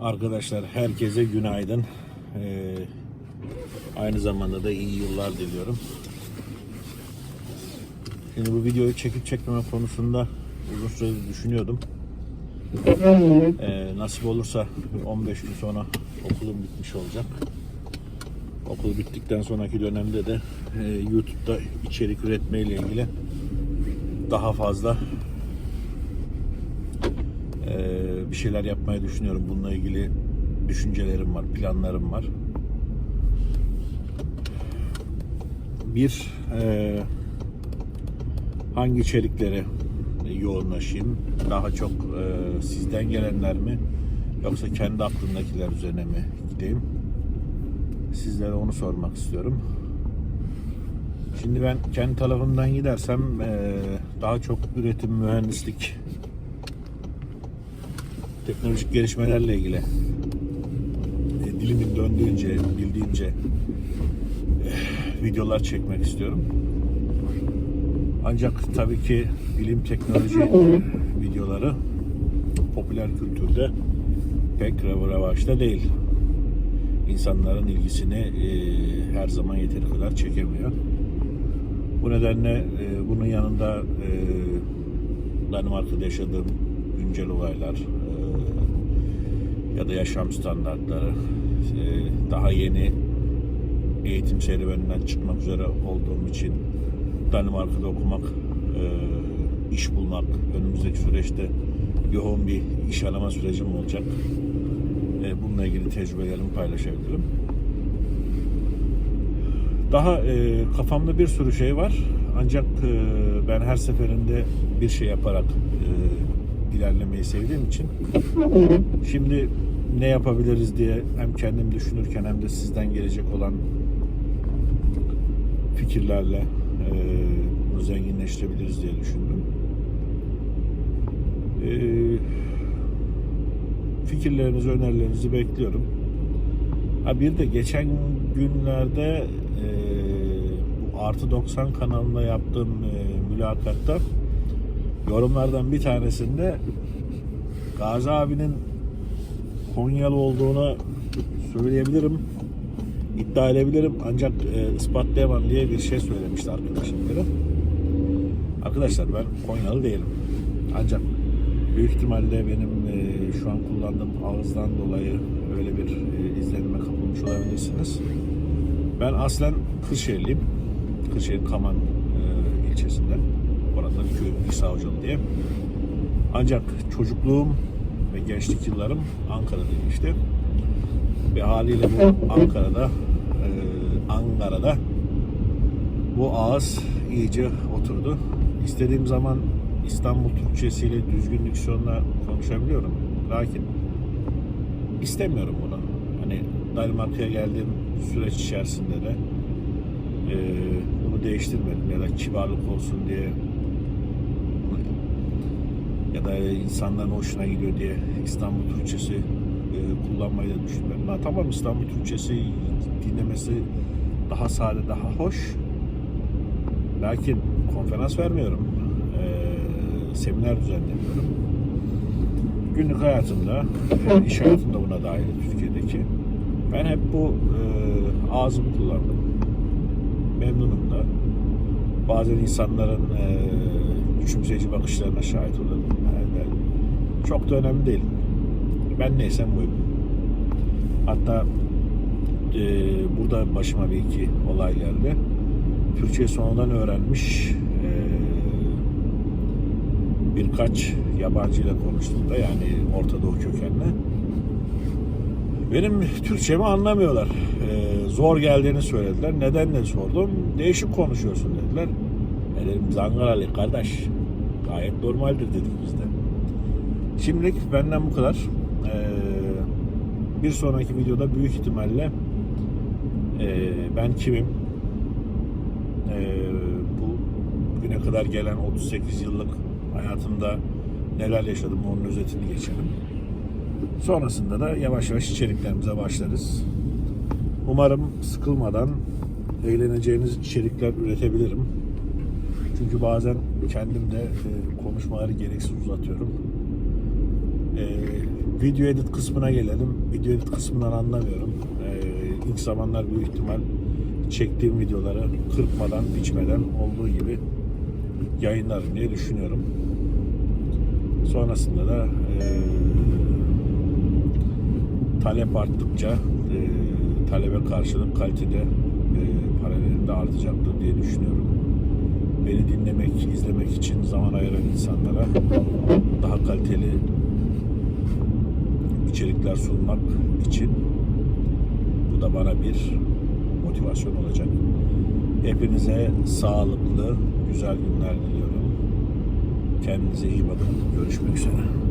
Arkadaşlar herkese günaydın. Ee, aynı zamanda da iyi yıllar diliyorum. Şimdi bu videoyu çekip çekmeme konusunda uzun süredir düşünüyordum. Ee, nasip olursa 15 gün sonra okulum bitmiş olacak. Okul bittikten sonraki dönemde de e, YouTube'da içerik üretme ile ilgili daha fazla bir şeyler yapmayı düşünüyorum. Bununla ilgili düşüncelerim var, planlarım var. Bir, e, hangi içeriklere yoğunlaşayım? Daha çok e, sizden gelenler mi? Yoksa kendi aklımdakiler üzerine mi gideyim? Sizlere onu sormak istiyorum. Şimdi ben kendi tarafımdan gidersem e, daha çok üretim, mühendislik, teknolojik gelişmelerle ilgili e, dilimin döndüğünce, bildiğince e, videolar çekmek istiyorum. Ancak tabii ki bilim teknoloji videoları popüler kültürde pek revaçta değil. İnsanların ilgisini e, her zaman yeteri kadar çekemiyor. Bu nedenle e, bunun yanında e, Danimarka'da yaşadığım güncel olaylar ya da yaşam standartları e, daha yeni eğitim serüveninden çıkmak üzere olduğum için Danimarka'da okumak, e, iş bulmak, önümüzdeki süreçte yoğun bir iş arama sürecim olacak. E, bununla ilgili tecrübelerimi paylaşabilirim. Daha e, kafamda bir sürü şey var. Ancak e, ben her seferinde bir şey yaparak ilerlemeyi sevdiğim için şimdi ne yapabiliriz diye hem kendim düşünürken hem de sizden gelecek olan fikirlerle e, bunu zenginleştirebiliriz diye düşündüm. E, fikirlerinizi, önerilerinizi bekliyorum. Ha bir de geçen günlerde e, bu Artı 90 kanalında yaptığım e, mülakatta yorumlardan bir tanesinde Gazi abinin Konyalı olduğunu söyleyebilirim. iddia edebilirim ancak e, ispatlayamam diye bir şey söylemişti arkadaşım biri. Arkadaşlar ben Konyalı değilim. Ancak büyük ihtimalle benim e, şu an kullandığım ağızdan dolayı öyle bir e, izlenime kapılmış olabilirsiniz. Ben aslen Kırşehirliyim. Kırşehir Kaman e, ilçesinden. Orada köy İsa Hocalı diye. Ancak çocukluğum ve gençlik yıllarım Ankara'da geçti. Ve haliyle bu Ankara'da e, Ankara'da bu ağız iyice oturdu. İstediğim zaman İstanbul Türkçesiyle düzgün diksiyonla konuşabiliyorum. Lakin istemiyorum bunu. Hani Danimarka'ya geldiğim süreç içerisinde de e, bunu değiştirmedim ya da kibarlık olsun diye ya da insanların hoşuna gidiyor diye İstanbul Türkçesi e, kullanmayı da düşünmüyorum. Ha, tamam İstanbul Türkçesi dinlemesi daha sade, daha hoş. Lakin konferans vermiyorum. E, seminer düzenlemiyorum. Günlük hayatımda, e, iş hayatımda buna dahil Türkiye'deki. Ben hep bu e, ağzımı kullandım. Memnunum da. Bazen insanların e, küçümseyici bakışlarına şahit oluyorum. Yani çok da önemli değil. Ben neysem buyum. Hatta e, burada başıma bir iki olay geldi. Türkçe sonradan öğrenmiş e, birkaç yabancıyla konuştuğumda yani Orta Doğu kökenli benim Türkçemi anlamıyorlar. E, zor geldiğini söylediler. Neden de sordum. Değişik konuşuyorsun dediler. E dedim Zangaralı kardeş. Gayet normaldir dedik biz de. Şimdilik benden bu kadar. Ee, bir sonraki videoda büyük ihtimalle e, ben kimim? Ee, bu güne kadar gelen 38 yıllık hayatımda neler yaşadım onun özetini geçelim. Sonrasında da yavaş yavaş içeriklerimize başlarız. Umarım sıkılmadan eğleneceğiniz içerikler üretebilirim. Çünkü bazen kendim de e, konuşmaları gereksiz uzatıyorum. E, Video edit kısmına gelelim. Video edit kısmından anlamıyorum. Ee, ilk zamanlar büyük ihtimal çektiğim videoları kırpmadan, biçmeden olduğu gibi yayınlarım diye düşünüyorum. Sonrasında da e, talep arttıkça e, talebe karşılık kalitede e, paralelinde artacaktır diye düşünüyorum. Dinlemek, izlemek için zaman ayıran insanlara daha kaliteli içerikler sunmak için bu da bana bir motivasyon olacak. Hepinize sağlıklı, güzel günler diliyorum. Kendinize iyi bakın. Görüşmek üzere.